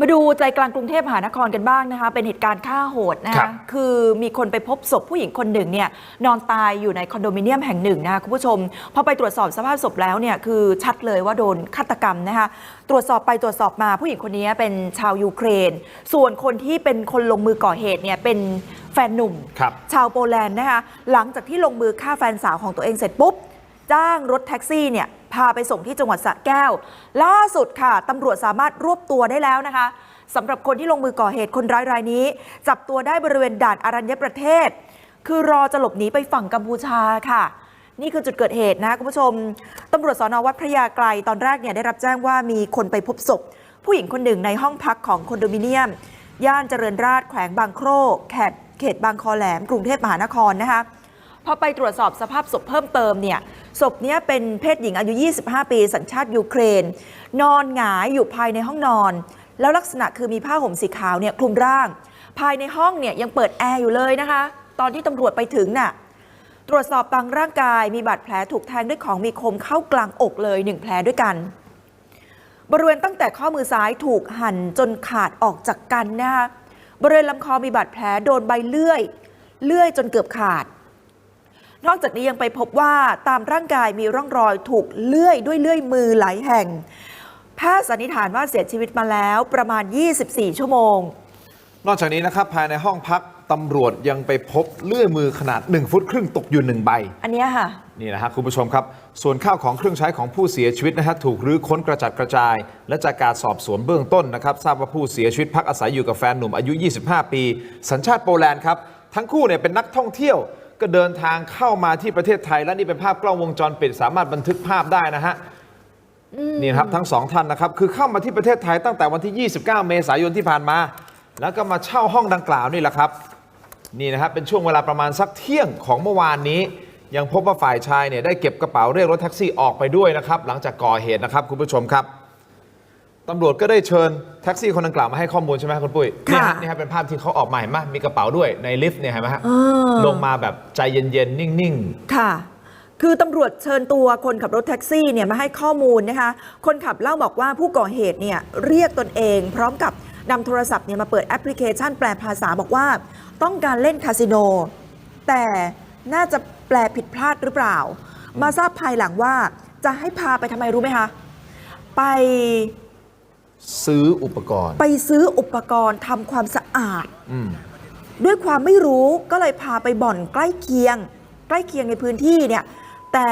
มาดูใจกลางกรุงเทพมหานครกันบ้างนะคะ เป็นเหตุการณ์ฆ่าโหดนะครัคะบคือมีคนไปพบศพผู้หญิงคนหนึ่งเนี่ยนอนตายอยู่ในคอนโดมิเนียมแห่งหนึ่งนะคะคุณผู้ชมพอไปตรวจสอบสภาพศพแล้วเนี่ยคือชัดเลยว่าโดนฆาตกรรมนะคะตรวจสอบไปตรวจสอบมาผู้หญิงคนนี้เป็นชาวยูเครน ส่วนคนที่เป็นคนลงมือก่อเหตุเนี่ยเป็นแฟนหนุ่มครับชาวโปแลนด์นะคะหลังจากที่ลงมือฆ่าแฟนสาวของตัวเองเสร็จปุ๊บ จ้างรถแท็กซี่เนี่ยพาไปส่งที่จังหวัดสระแก้ว ล่าสุดค่ะตำรวจสามารถรวบตัวได้แล้วนะคะสำหรับคนที่ลงมือก่อเหตุคนร้ายรายนี้ จับตัวได้บริเวณด่านอารัญญประเทศ คือรอจะหลบหนีไปฝั่งกัมพูชาค่ะ นี่คือจุดเกิดเหตุนะคุณผู้ชมตำรวจสอนอวัดพระยาไกลตอนแรกเนี่ยได้รับแจ้งว่ามีคนไปพบศพ ผู้หญิงคนหนึ่งในห้องพักของคอนโดมิเนียม ย่านเจริญราษฎร์แขวงบางโครกแขกเขตบางคอแหลมกรุงเทพมหานครนะคะ พอไปตรวจสอบสภาพศพเพิ่มเติมเนี่ยศพนี้เป็นเพศหญิงอายุ 25 ปี สัญชาติยูเครน นอนหงายอยู่ภายในห้องนอน แล้วลักษณะคือมีผ้าห่มสีขาวเนี่ยคลุมร่าง ภายในห้องเนี่ยยังเปิดแอร์อยู่เลยนะคะ ตอนที่ตำรวจไปถึงน่ะตรวจสอบตามร่างกายมีบาดแผลถูกแทงด้วยของมีคมเข้ากลางอกเลยหนึ่งแผลด้วยกัน บริเวณตั้งแต่ข้อมือซ้ายถูกหั่นจนขาดออกจากกันนะคะบริเวณลำคอมีบาดแผลโดนใบเลื่อย เลื่อยจนเกือบขาด นอกจากนี้ยังไปพบว่าตามร่างกายมีร่องรอยถูกเลื่อยด้วยเลื่อยมือหลายแห่ง แพทย์สันนิษฐานว่าเสียชีวิตมาแล้วประมาณ 24 ชั่วโมง นอกจากนี้นะครับภายในห้องพักตำรวจยังไปพบเลื่อยมือขนาด 1 ฟุตครึ่งตกอยู่หนึ่งใบ อันเนี้ยค่ะ นี่นะฮะคุณผู้ชมครับ ส่วนข้าวของเครื่องใช้ของผู้เสียชีวิตนะฮะถูกรื้อค้นกระจัดกระจาย และจากการสอบสวนเบื้องต้นนะครับ ทราบว่าผู้เสียชีวิตพักอาศัยอยู่กับแฟนหนุ่มอายุ 25 ปี สัญชาติโปแลนด์ครับ ทั้งคู่เนี่ยเป็นนักท่องเที่ยว ก็เดินทางเข้ามาที่ประเทศไทย และนี่เป็นภาพกล้องวงจรปิด สามารถบันทึกภาพได้นะฮะนี่นะครับทั้งสองท่านนะครับ คือเข้ามาที่ประเทศไทยตั้งแต่วันที่ 29 เมษายนที่ผ่านมา แล้วก็มาเช่าห้องดังกล่าวนี่แหละครับ นี่นะครับเป็นช่วงเวลาประมาณสักเที่ยงของเมื่อวานนี้ ยังพบว่าฝ่ายชายเนี่ยได้เก็บกระเป๋าเรียกรถแท็กซี่ออกไปด้วยนะครับ หลังจากก่อเหตุนะครับคุณผู้ชมครับ ตำรวจก็ได้เชิญแท็กซี่คนดังกล่าวมาให้ข้อมูลใช่ไหมครับคุณปุ้ยค่ะนี่ฮะนี่ฮะเป็นภาพที่เขาออกมาเห็นไหมมีกระเป๋าด้วยในลิฟต์เนี่ยเห็นไหมฮะเออลงมาแบบใจเย็นๆ นิ่งค่ะ คือตำรวจเชิญตัวคนขับรถแท็กซี่เนี่ยมาให้ข้อมูลนะคะ คนขับเล่าบอกว่าผู้ก่อเหตุเนี่ยเรียกตนเอง พร้อมกับนำโทรศัพท์เนี่ยมาเปิดแอปพลิเคชันแปลภาษาบอกว่า ต้องการเล่นคาสิโน แต่น่าจะแปลผิดพลาดหรือเปล่า มาทราบภายหลังว่าจะให้พาไปทำไมรู้ไหมคะ ไปๆ ซื้ออุปกรณ์ ไปซื้ออุปกรณ์ทำความสะอาด อืม ด้วยความไม่รู้ก็เลยพาไปบ่อนใกล้เคียง ใกล้เคียงในพื้นที่เนี่ย แต่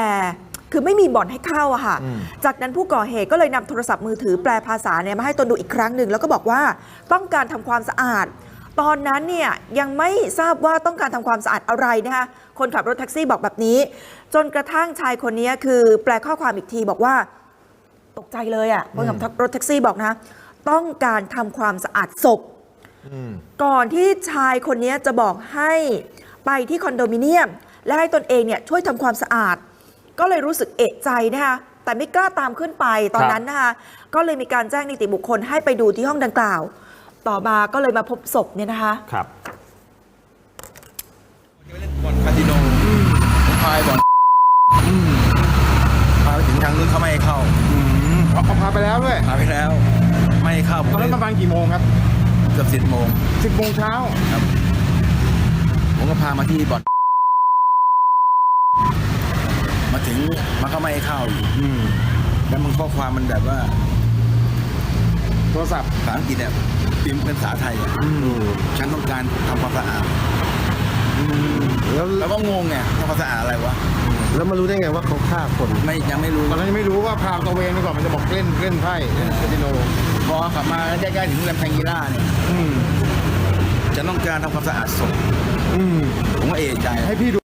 คือไม่มีบ่อนให้เข้าอะค่ะ อืม จากนั้นผู้ก่อเหตุก็เลยนำโทรศัพท์มือถือแปลภาษาเนี่ยมาให้ตนดูอีกครั้งหนึ่งแล้วก็บอกว่าต้องการทำความสะอาด ตอนนั้นเนี่ยยังไม่ทราบว่าต้องการทำความสะอาดอะไรนะคะคนขับรถแท็กซี่บอกแบบนี้ จนกระทั่งชายคนนี้คือแปลข้อความอีกทีบอกว่า ตกใจเลยอะ่ะคนขับรถแท็กซี่บอกนะ ต้องการทำความสะอาดศพอืมก่อนที่ชายคนนี้จะบอกให้ไปที่คอนโดมิเนียม และให้ตนเองเนี่ยช่วยทำความสะอาด ก็เลยรู้สึกเอะใจนะคะแต่ไม่กล้าตามขึ้นไปตอนนั้นนะคะก็เลยมีการแจ้งนิติบุคคลให้ไปดูที่ห้องดังกล่าว ต่อมาก็เลยมาพบศพเนี่ยนะคะครับบ่อนคาสิโนผมพายบ่อนพาไปถึงทางนู้นเขาไม่ให้เข้า เอาเอาพาไปแล้วด้วยพาไปแล้ว ไม่ให้เข้าตอนนั้นประมาณกี่โมงครับเกือบสิบโมงสิบโมงเช้าครับ ผมก็พามาที่บ่อนมาถึงมันก็ไม่ให้เข้าอีกอืมแล้วมันข้อความมันแบบว่าโทรศัพท์ภาษาอังกฤษเนี่ยพิมพ์เป็นภาษาไทยอะฉันต้องการทำความสะอาดแล้วแล้วก็งงไงทำความสะอาดอะไรวะ แล้วมารู้ได้ไงว่าเขาฆ่าคนไม่ยังไม่รู้ตอนนั้นยังไม่รู้ว่าพาตัวเองไปก่อนมันจะบอกเล่นเล่นไพ่เล่นคาสิโนพอขับมาใกล้ๆถึงแรมแพงกีล่าเนี่ยอืมจะต้องการทำความสะอาดศพอืมผมก็เอะใจให้พี่ดู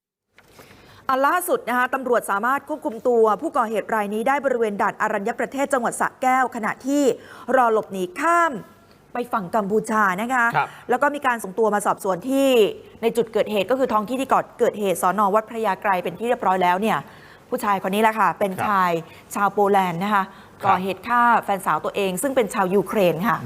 อันล่าสุดนะคะตำรวจสามารถควบคุมตัวผู้ก่อเหตุรายนี้ได้บริเวณด่านอารัญญประเทศจังหวัดสระแก้ว ขณะที่รอหลบหนีข้าม ไปฝั่งกัมพูชานะคะคแล้วก็มีการส่งตัวมาสอบสวนที่ในจุดเกิดเหตุก็คือท้องที่ที่ก่อนเกิดเหตุสอนอวัดพระยาไกรเป็นที่เรียบร้อยแล้วเนี่ยผู้ชายคนนี้แหละค่ะ เป็นชายชาวโปแลนด์นะคะก่อเหตุฆ่าแฟนสาวตัวเอง ซึ่งเป็นชาวยูเครนค่ะ